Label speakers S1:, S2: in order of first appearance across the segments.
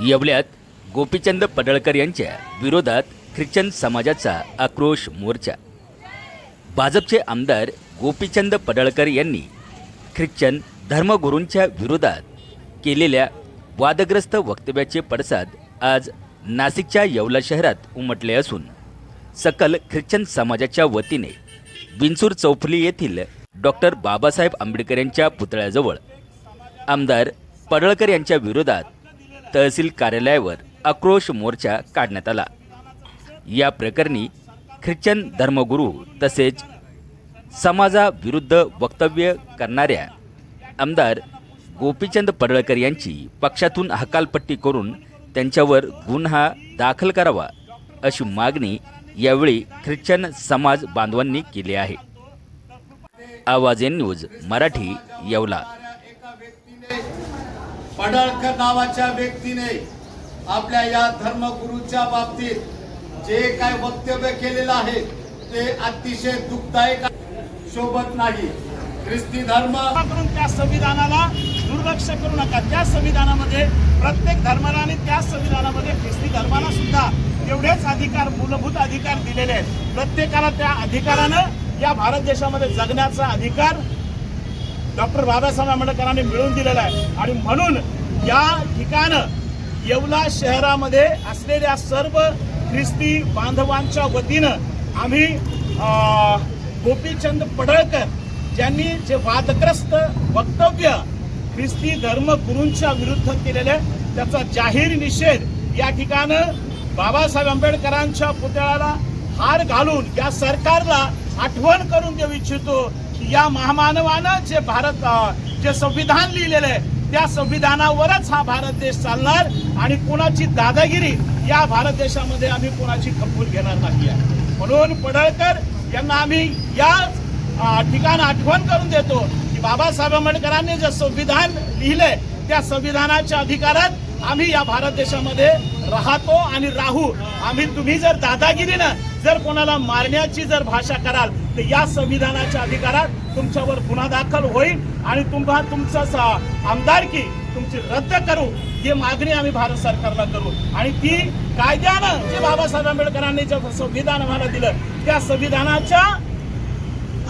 S1: येवल्यात गोपीचंद पडळकर यांच्या विरोधात ख्रिश्चन समाजाचा आक्रोश मोर्चा. भाजपचे आमदार गोपीचंद पडळकर यांनी ख्रिश्चन धर्मगुरूंच्या विरोधात केलेल्या वादग्रस्त वक्तव्याचे पडसाद आज नाशिकच्या येवला शहरात उमटले असून सकल ख्रिश्चन समाजाच्या वतीने विंचूर चौफुली येथील डॉक्टर बाबासाहेब आंबेडकर यांच्या पुतळ्याजवळ आमदार पडळकर यांच्या विरोधात तहसील कार्यालयावर आक्रोश मोर्चा काढण्यात आला. या प्रकरणी ख्रिश्चन धर्मगुरू तसेच समाजाविरुद्ध वक्तव्य करणाऱ्या आमदार गोपीचंद पडळकर यांची पक्षातून हकालपट्टी करून त्यांच्यावर गुन्हा दाखल करावा अशी मागणी यावेळी ख्रिश्चन समाज बांधवांनी केली आहे. आवाज एन न्यूज मराठी येवला.
S2: व्यक्तीने पडळकर नावाच्या व्यक्तीने आपल्या या धर्मगुरूच्या बाबतीत जे काय वक्तव्य केलेलं आहे ते अतिशय दुःखदायक शोभत नाही. ख्रिस्ती धर्म
S3: करून त्या संविधानाला दुर्लक्ष करू नका. त्या संविधानामध्ये प्रत्येक धर्माला आणि त्या संविधानामध्ये ख्रिस्ती धर्माला सुद्धा एवढेच अधिकार मूलभूत अधिकार दिलेले आहेत. प्रत्येकाला त्या अधिकारानं या भारत देशामध्ये जगण्याचा अधिकार डॉक्टर बाबासाहेब आंबेडकरांनी मिळवून दिलेला आहे. आणि म्हणून या ठिकाणं येवला शहरामध्ये असलेल्या सर्व ख्रिस्ती बांधवांच्या वतीनं आम्ही गोपीचंद पडळकर ज्यांनी जे वादग्रस्त वक्तव्य ख्रिस्ती धर्मगुरूंच्या विरुद्ध केलेलं त्याचा जाहीर निषेध या ठिकाणं बाबासाहेब आंबेडकरांच्या पुतळ्याला हार घालून या सरकारला आठवण करून देऊ इच्छितो. या महामानवानं जे भारत जे संविधान लिहिलेलं आहे त्या संविधानावरच हा भारत देश चालणार आणि कोणाची दादागिरी या भारत देशामध्ये आम्ही कोणाची कबूल घेणार नाही आहे. म्हणून पडळकर यांना आम्ही या ठिकाण आठवण करून देतो की बाबासाहेब आंबेडकरांनी जे संविधान लिहिलंय त्या संविधानाच्या अधिकारात आम्ही या भारत देशामध्ये राहतो आणि राहू. आम्ही तुम्ही जर दादागिरीनं जर कोणाला मारण्याची जर भाषा कराल तर या संविधानाच्या अधिकारात तुमच्यावर गुन्हा दाखल होईल आणि तुम्हा तुमचं आमदारकी तुमची रद्द करू ही मागणी आम्ही भारत सरकारला करू. आणि ती कायद्यानं जे बाबासाहेब आंबेडकरांनी जे संविधान आम्हाला दिलं त्या संविधानाच्या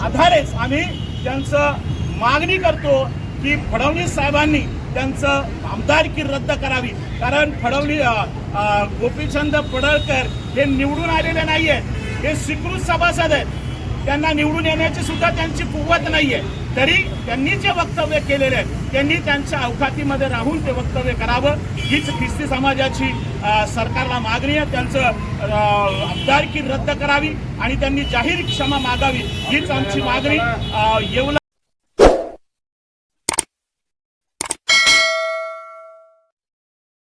S3: आधारेच आम्ही त्यांचं मागणी करतो की फडणवीस साहेबांनी त्यांचं आमदारकी रद्द करावी? कारण फडवली गोपीचंद पडळकर हे निवडून आलेले नाही आहेत हे स्वीकृत सभासद आहेत. त्यांना निवडून येण्याची सुद्धा त्यांची कुवत नाहीये. तरी त्यांनी जे वक्तव्य केलेले आहे त्यांनी त्यांच्या अवघातीमध्ये राहून ते वक्तव्य करावं. हीच ख्रिस्ती समाजाची सरकारला मागणी आहे. त्यांचं आमदारकी रद्द करावी आणि त्यांनी जाहीर क्षमा मागावी. हीच आमची मागणी अ, येवला